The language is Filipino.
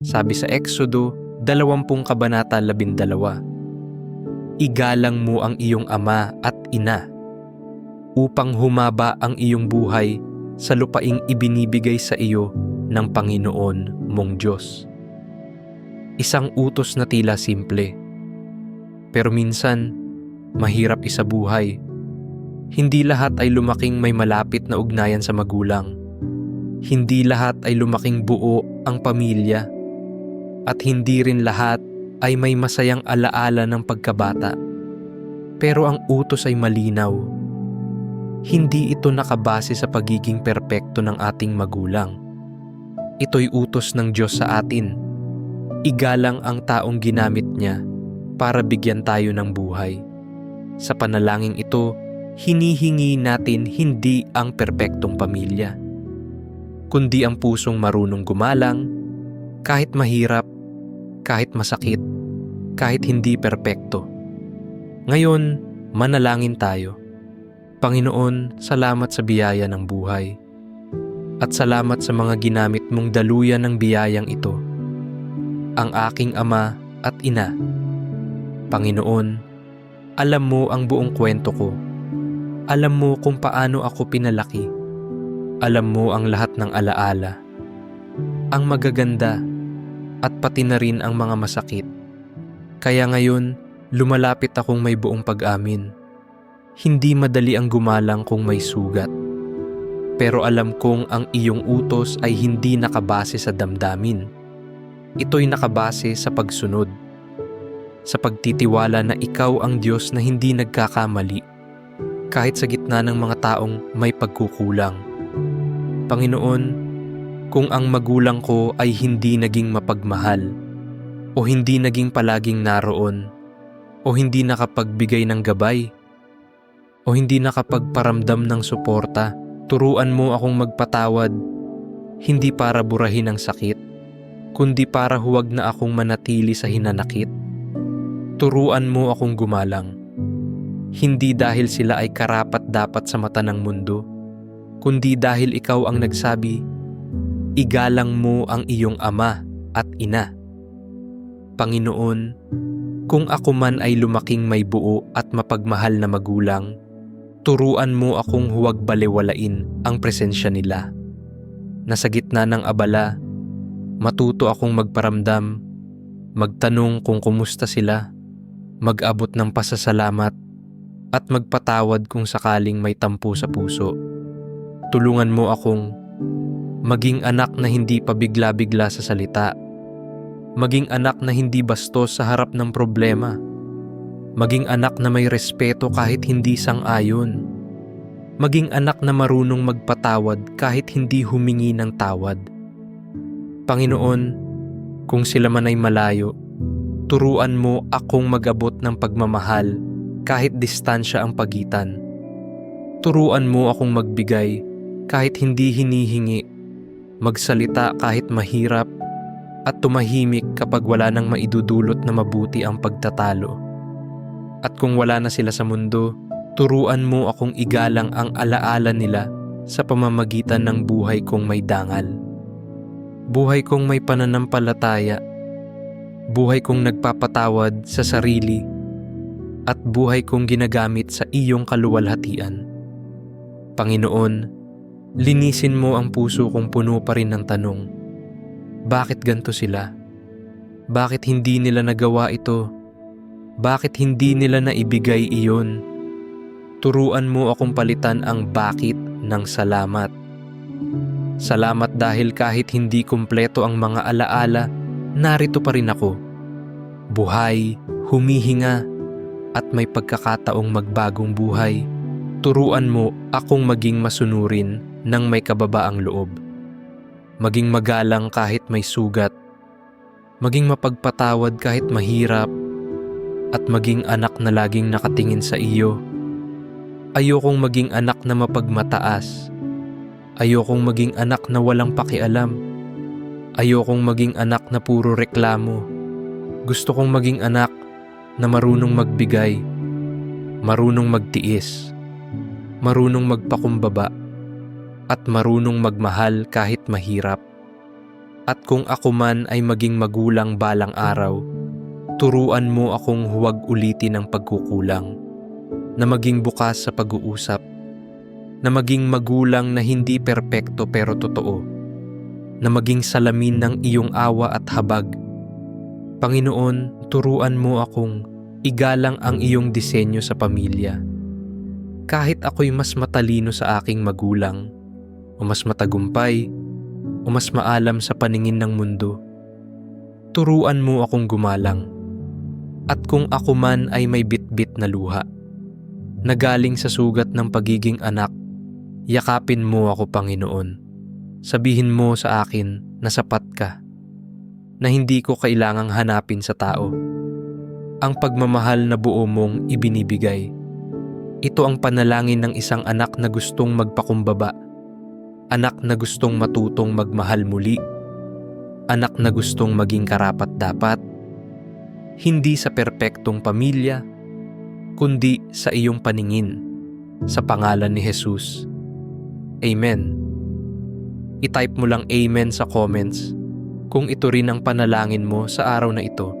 Sabi sa Exodo, 20 kabanata 12. Igalang mo ang iyong ama at ina upang humaba ang iyong buhay sa lupaing ibinibigay sa iyo ng Panginoon mong Diyos. Isang utos na tila simple. Pero minsan, mahirap isabuhay. Hindi lahat ay lumaking may malapit na ugnayan sa magulang. Hindi lahat ay lumaking buo ang pamilya. At hindi rin lahat ay may masayang alaala ng pagkabata. Pero ang utos ay malinaw. Hindi ito nakabase sa pagiging perpekto ng ating magulang. Ito'y utos ng Diyos sa atin. Igalang ang taong ginamit niya para bigyan tayo ng buhay. Sa panalangin ito, hinihingi natin hindi ang perpektong pamilya, kundi ang pusong marunong gumalang, kahit mahirap, kahit masakit, kahit hindi perpekto. Ngayon, manalangin tayo. Panginoon, salamat sa biyaya ng buhay. At salamat sa mga ginamit mong daluyan ng biyayang ito. Ang aking ama at ina. Panginoon, alam mo ang buong kwento ko. Alam mo kung paano ako pinalaki. Alam mo ang lahat ng alaala. Ang magaganda at pati na rin ang mga masakit. Kaya ngayon, lumalapit akong may buong pag-amin. Hindi madali ang gumalang kung may sugat. Pero alam kong ang iyong utos ay hindi nakabase sa damdamin. Ito'y nakabase sa pagsunod. Sa pagtitiwala na ikaw ang Diyos na hindi nagkakamali. Kahit sa gitna ng mga taong may pagkukulang. Panginoon, kung ang magulang ko ay hindi naging mapagmahal, o hindi naging palaging naroon, o hindi nakapagbigay ng gabay, o hindi nakapagparamdam ng suporta, turuan mo akong magpatawad, hindi para burahin ang sakit, kundi para huwag na akong manatili sa hinanakit. Turuan mo akong gumalang, hindi dahil sila ay karapat dapat sa mata ng mundo, kundi dahil ikaw ang nagsabi, igalang mo ang iyong ama at ina. Panginoon, kung ako man ay lumaking may buo at mapagmahal na magulang, turuan mo akong huwag balewalain ang presensya nila. Na sa gitna ng abala, matuto akong magparamdam, magtanong kung kumusta sila, mag-abot ng pasasalamat, at magpatawad kung sakaling may tampo sa puso. Tulungan mo akong maging anak na hindi pabigla-bigla sa salita, maging anak na hindi bastos sa harap ng problema, maging anak na may respeto kahit hindi sang-ayon, maging anak na marunong magpatawad kahit hindi humingi ng tawad. Panginoon, kung sila man ay malayo, turuan mo akong magabot ng pagmamahal kahit distansya ang pagitan. Turuan mo akong magbigay kahit hindi hinihingi, magsalita kahit mahirap, at tumahimik kapag wala nang maidudulot na mabuti ang pagtatalo. At kung wala na sila sa mundo, turuan mo akong igalang ang alaala nila sa pamamagitan ng buhay kong may dangal. Buhay kong may pananampalataya, buhay kong nagpapatawad sa sarili, at buhay kong ginagamit sa iyong kaluwalhatian. Panginoon, linisin mo ang puso kong puno pa rin ng tanong. Bakit ganto sila? Bakit hindi nila nagawa ito? Bakit hindi nila naibigay iyon? Turuan mo akong palitan ang bakit ng salamat. Salamat dahil kahit hindi kumpleto ang mga alaala, narito pa rin ako. Buhay, humihinga, at may pagkakataong magbagong buhay. Turuan mo akong maging masunurin ng may kababaang loob. Maging magalang kahit may sugat. Maging mapagpatawad kahit mahirap. At maging anak na laging nakatingin sa iyo. Ayokong maging anak na mapagmataas. Ayokong maging anak na walang pakialam. Ayokong maging anak na puro reklamo. Gusto kong maging anak na marunong magbigay, marunong magtiis, marunong magpakumbaba, at marunong magmahal kahit mahirap. At kung ako man ay maging magulang balang araw, turuan mo akong huwag ulitin ang pagkukulang, na maging bukas sa pag-uusap, na maging magulang na hindi perpekto pero totoo, na maging salamin ng iyong awa at habag. Panginoon, turuan mo akong igalang ang iyong disenyo sa pamilya. Kahit ako'y mas matalino sa aking magulang, o mas matagumpay, o mas maalam sa paningin ng mundo, turuan mo akong gumalang. At kung ako man ay may bitbit na luha, na galing sa sugat ng pagiging anak, yakapin mo ako Panginoon. Sabihin mo sa akin na sapat ka, na hindi ko kailangang hanapin sa tao. Ang pagmamahal na buo mong ibinibigay. Ito ang panalangin ng isang anak na gustong magpakumbaba. Anak na gustong matutong magmahal muli. Anak na gustong maging karapat dapat. Hindi sa perpektong pamilya, kundi sa iyong paningin. Sa pangalan ni Jesus. Amen. I-type mo lang Amen sa comments kung ito rin ang panalangin mo sa araw na ito